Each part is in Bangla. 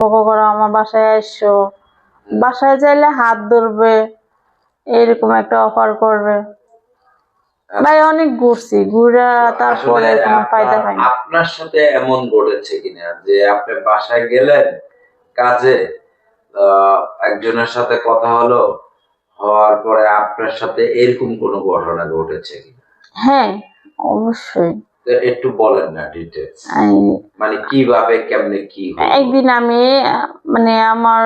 বকো করো আমার বাসায় এসো। বাসায় যাইলে হাত ধরবে এরকম একটা অফার করবে। ভাই অনেক ঘুরছি ঘুরে তারপরে কোনো ফায়দা আপনার- হয়নি আপনার সাথে এমন ঘটেছে কিনা যে আপনি বাসায় গেলেন কাজে একজনের সাথে কথা হলো হওয়ার পরে আপনার সাথে এরকম কোনো ঘটনা ঘটেছে কিনা? হ্যাঁ অবশ্যই। একটু বলেন না ডিটেলস মানে কীভাবে কেমনে কি একদিন আমি মানে আমার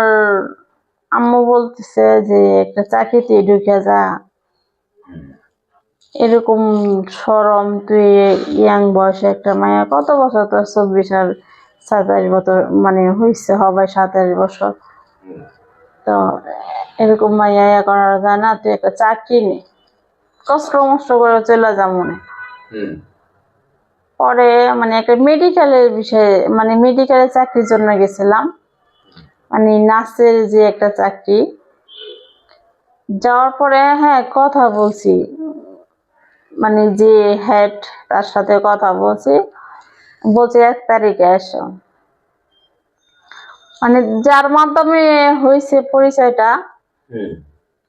আম্মু বলতেছে যে একটা চাকরিতে ঢুকে যা। এরকম সরম তুই ইয়াং বয়সে একটা মায়া কত বছর তোর চব্বিশ আর সাতাশ বছর মানে হয়েছে হবে সাতাশ বছর। তো এরকম মাইয়া ইয়া করা যায় না তুই একটা চাকরি নে। কষ্ট মষ্ট করে চলে যা মনে। পরে মানে একটা মেডিকেলের বিষয়ে মানে মেডিকেলের চাকরির জন্য গেছিলাম। মানে নার্সের যে একটা চাকরি। যাওয়ার পরে হ্যাঁ কথা বলছি। মানে যে হেড তার সাথে কথা বলছি। বলছে এক তারিখে এসো। মানে যার মাধ্যমে হয়েছে পরিচয়টা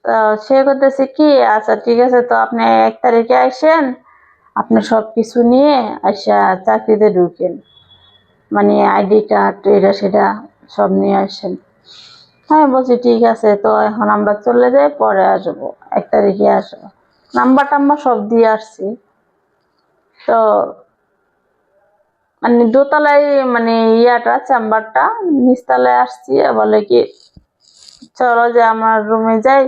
তো সে করতেছে কি আচ্ছা ঠিক আছে তো আপনি এক তারিখে আসেন। আপনি সব কিছু নিয়ে আসা চাকরিতে ঢুকেন। মানে আইডি কার্ড, এটা সেটা সব নিয়ে আসেন। হ্যাঁ বলছি, ঠিক আছে, তো এখন আমরা চলে যাই, পরে আসব এক তারিখে আসব নাম্বার টাম্বার সব দিয়ে আসছি। তো মানে দোতলায় মানে ইয়াটা, চেম্বারটা, নিচতলায় আসছি। বলে কি, চলো যে আমার রুমে যাই,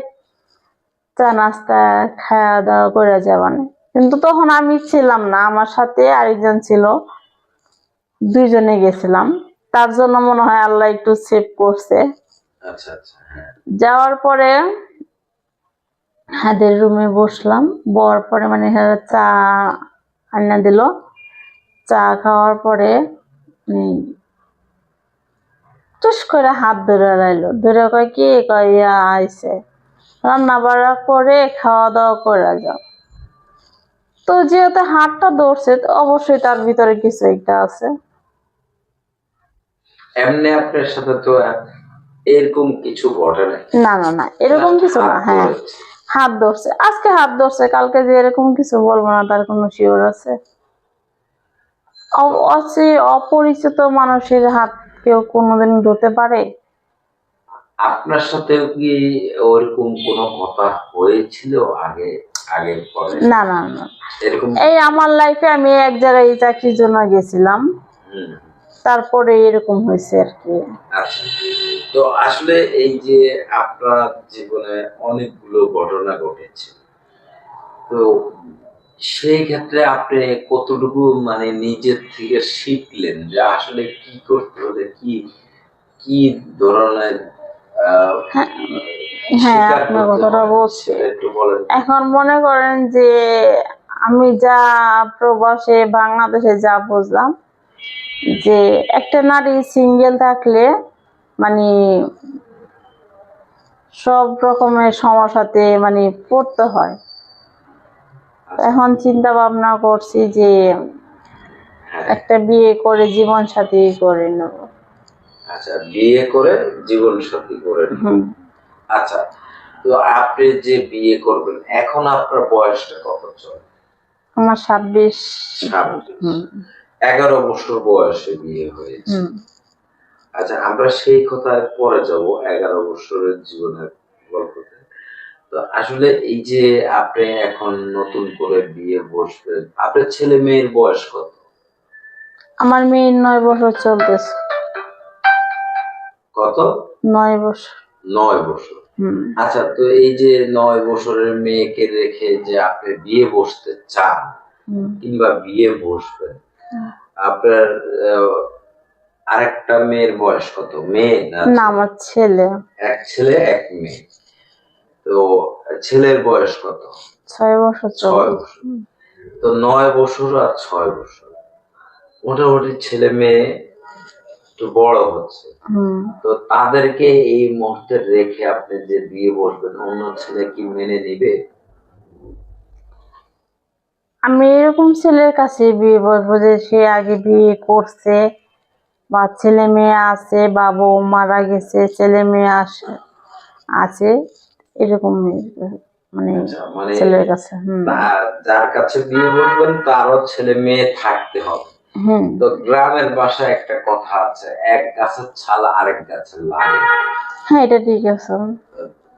চা নাস্তা খাওয়া দাওয়া করে যাবানে কিন্তু তখন আমি ছিলাম না আমার সাথে আরেকজন ছিল। দুইজনে গেছিলাম। তার জন্য মনে হয় আল্লাহ একটু সেভ করছে। আচ্ছা আচ্ছা হ্যাঁ। যাওয়ার পরে হাদের রুমে বসলাম। বর পরে মানে হ্যাঁ চা আন্না দিল। চা খাওয়ার পরে টুস করে হাত ধরে লাইলো ধরে কয় কি কয় আইসে রান্না বাড়া করে খাওয়া দাওয়া করে যাও। তো যেহেতু হাতটা ধরছে তো অবশ্যই তার ভিতরে কিছু একটা আছে। এমনি আপনার সাথে তো এরকম কিছু ঘটে না না না এরকম কিছু না হ্যাঁ। হাত ধরছে। আজকে হাত ধরছে কালকে যে এরকম কিছু বলব না তার কোনো শিওর আছে? অ- অপরিচিত মানুষের হাত কেউ কোনোদিন ধরতে পারে? আপনার সাথেও কি ওরকম কোনো কথা হয়েছিল আগে? আগে না না না। এই আমার লাইফে আমি এক জায়গায় চাকরির জন্য গেছিলাম। তারপরে এরকম হয়েছে আর কি। আচ্ছা। তো আসলে এই যে আপনার জীবনে অনেকগুলো ঘটনা ঘটেছে। তো সেই ক্ষেত্রে আপনি কতটুকু মানে নিজের থেকে শিখলেন যে আসলে কি করতে হলে কি কি ধরনের হ্যাঁ আপনার কথাটা বলছি। এখন মনে করেন যে আমি যা প্রবাসে বাংলাদেশে যা বুঝলাম যে একটা নারী সিঙ্গেল থাকলে মানে সব রকমের সমস্যাতে মানে পড়তে হয়। এখন চিন্তা ভাবনা করছি যে হ্যাঁ। একটা বিয়ে করে জীবন সাথী করে নেব। আচ্ছা বিয়ে করে জীবন সাথী করে নিন। হুম। আচ্ছা তো আপনি যে বিয়ে করবেন এখন আপনার বয়সটা কত চলে? আমার ছাব্বিশ। ছাব্বিশ। এগারো বছর বয়সে বিয়ে হয়েছে। আচ্ছা আমরা সেই কথায় পরে যাব এগারো বছরের জীবনের গল্পতে। তো আসলে এই যে আপনি এখন নতুন করে বিয়ে বসবেন আপনার ছেলে মেয়ের বয়স কত? আমার মেয়ের নয় বছর চলতেছে। কত? নয় বছর। নয় বছর। আচ্ছা তো এই যে নয় বছরের মেয়েকে রেখে যে আপনি বিয়ে বসতে চান কিংবা বিয়ে বসবেন হুম। আপনার আরেকটা মেয়ের বয়স কত? মেয়ে না না আমার ছেলে। এক ছেলে এক মেয়ে। তো ছেলের বয়স কত? ছয় বছর ছয় বছর। তো নয় বছর আর ছয় বছর। মোটামুটি ছেলে মেয়ে একটু বড় হচ্ছে। তো তাদেরকে এই মুহূর্তে রেখে আপনি যে বিয়ে বসবেন অন্য ছেলে কি মেনে নিবে? আমি এরকম ছেলের কাছে বিয়ে বসবো যে সে আগে বিয়ে করছে বা ছেলে মেয়ে আছে বা বউ মারা গেছে ছেলে মেয়ে আসে আছে এরকম মানে আচ্ছা, মানে ছেলের কাছে যার কাছে বিয়ে বসবেন তারও ছেলে মেয়ে থাকতে হবে। তো গ্রামের ভাষায় একটা কথা আছে এক গাছের ছালা আরেক গাছের লাগে হ্যাঁ এটা ঠিক আছে।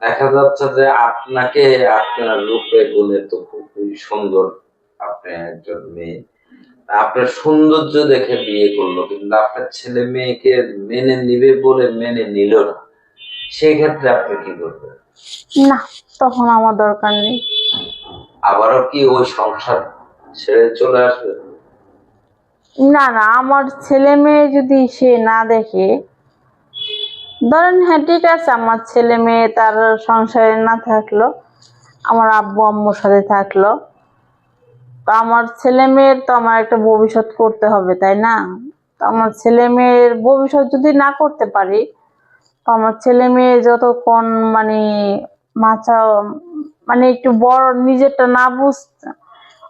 দেখা যাচ্ছে যে আপনাকে আপনার রূপে গুণে তো খুবই সুন্দর আপনি একজন মেয়ে। আপনার সৌন্দর্য দেখে বিয়ে করল কিন্তু আপনার ছেলে মেয়েকে মেনে নিবে বলে মেনে নিল না। সেই ক্ষেত্রে আপনি কি করবেন? না তখন আমার দরকার নেই। আবারও কি ওই সংসার ছেড়ে চলে আসবে? না না, আমার ছেলে মেয়ে যদি সে না দেখে, ধরেন হ্যাঁ ঠিক আছে, আমার ছেলে মেয়ে তার সংসারে না থাকল, আমার আব্বু আম্মুর সাথে থাকল, তো আমার ছেলে মেয়ের তো আমার একটা ভবিষ্যৎ করতে হবে, তাই না? তো আমার ছেলে মেয়ের ভবিষ্যৎ যদি না করতে পারি, তো আমার ছেলে মেয়ে যতক্ষণ মানে মাথা মানে একটু বড় নিজেরটা না বুঝ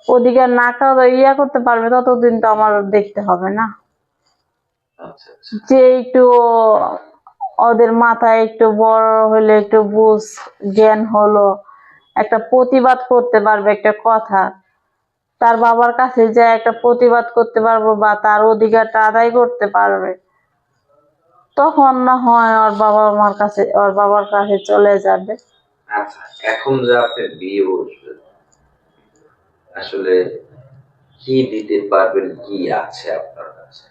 ওদিকে না কারও ইয়া করতে পারবে ততদিন তো আমার দেখতে হবে না। আচ্ছা আচ্ছা। যে একটু ওদের মাথায় একটু বড় হলে একটু বুঝ জ্ঞান হলো একটা প্রতিবাদ করতে পারবে একটা কথা। তার বাবার কাছে যে একটা প্রতিবাদ করতে পারব বা তার অধিকারটা আদায় করতে পারবে তখন না হয় ওর বাবা মার কাছে ওর বাবার কাছে চলে যাবে। আচ্ছা এখন যে আপনি বিয়ে বসবেন আসলে কি দিতে পারবেন কি আছে আপনার কাছে?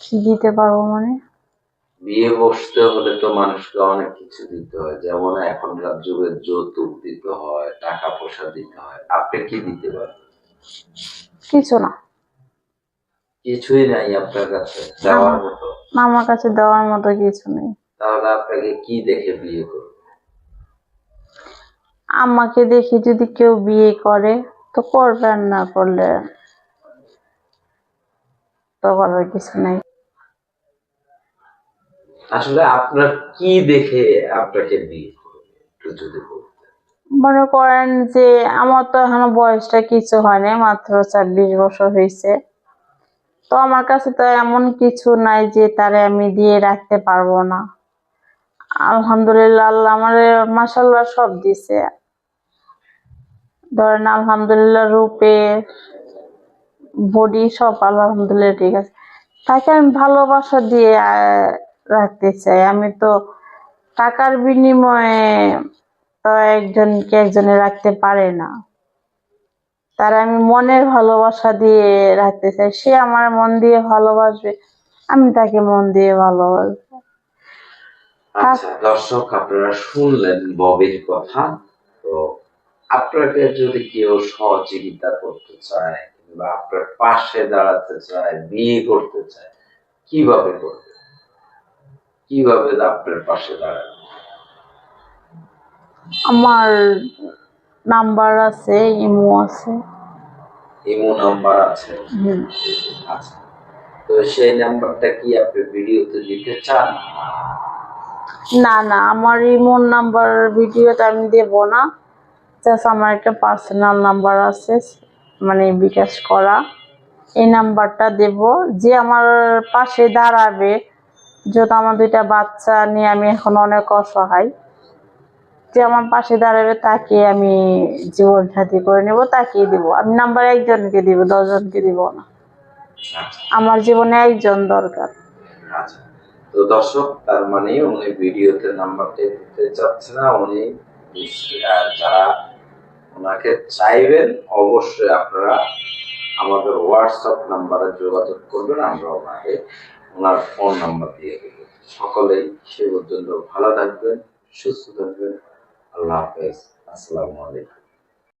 কি দিতে পারব মানে? বিয়ে বসতে হলে তো মানুষকে অনেক কিছু দিতে হয়। যেমন এখনকার যুগে যৌতুক দিতে হয় টাকা পয়সা দিতে হয়। আপনি কি দিতে পারবেন? কিছু না। কিছুই নাই আপনার কাছে? দেওয়ার মতো? আমার কাছে দেওয়ার মতো কিছু নেই। তাহলে আপনাকে কি দেখে বিয়ে করবে? আমাকে দেখে যদি কেউ বিয়ে করে তো করবেন না করলে তো করার কিছু নেই। আসলে আপনার কি দেখে আপনাকে বিয়ে যদি মনে করেন যে আমার তো এখনও বয়সটা কিছু হয়নি মাত্র ছাব্বিশ বছর হয়েছে। তো আমার কাছে তো এমন কিছু নাই যে তারে আমি দিয়ে রাখতে পারব না। আলহামদুলিল্লাহ আল্লাহ আমার মাসাল্লাহ সব দিছে। ধরেন আলহামদুলিল্লাহ রূপে বডি সব আলহামদুলিল্লাহ ঠিক আছে। তাকে আমি ভালোবাসা দিয়ে রাখতে চাই। আমি তো টাকার বিনিময়ে তো একজনকে একজনে রাখতে পারে না। তার আমি মনের ভালোবাসা দিয়ে রাখতে চাই। সে আমার মন দিয়ে ভালোবাসবে, আমি তাকে মন দিয়ে ভালোবাসবো। আচ্ছা দর্শক, আপনারা শুনলেন ববির কথা। তো আপনাকে যদি কেউ সহযোগিতা করতে চায় কিংবা আপনার পাশে দাঁড়াতে চায় বিয়ে করতে চায় কীভাবে করবে? কীভাবে আপনার পাশে দাঁড়াবে? আমার নাম্বার আছে ইমো আছে। ইমো নাম্বার আছে? আচ্ছা। তো সেই নাম্বারটা কি আপনি ভিডিওতে দিতে চান? না না আমার ইমোর নাম্বার ভিডিওতে আমি দেব না। জাস্ট আমার একটা পার্সোনাল নাম্বার আছে মানে বিকাশ করা। এই নাম্বারটা দেব। যে আমার পাশে দাঁড়াবে যেহেতু আমার দুইটা বাচ্চা নিয়ে আমি এখন অনেক অসহায় যে আমার পাশে দাঁড়াবে তাকে আমি জীবন সাথী করে নেব তাকে দিব। আমি নাম্বার একজনকে দিব দশজনকে দিব না। আচ্ছা। আমার জীবনে একজন দরকার। আচ্ছা। তো দর্শক তার মানে উনি ভিডিওতে নাম্বারটা দিতে চাচ্ছে না উনি যারা ওনাকে চাইবেন, অবশ্যই আপনারা আমাদের হোয়াটসঅ্যাপ নাম্বারে যোগাযোগ করবেন, আমরা ওনাকে ওনার ফোন নাম্বার দিয়ে দেবো। সকলেই সে পর্যন্ত ভালো থাকবেন, সুস্থ থাকবেন। আল্লাহ হাফেজ। আসসালামু আলাইকুম।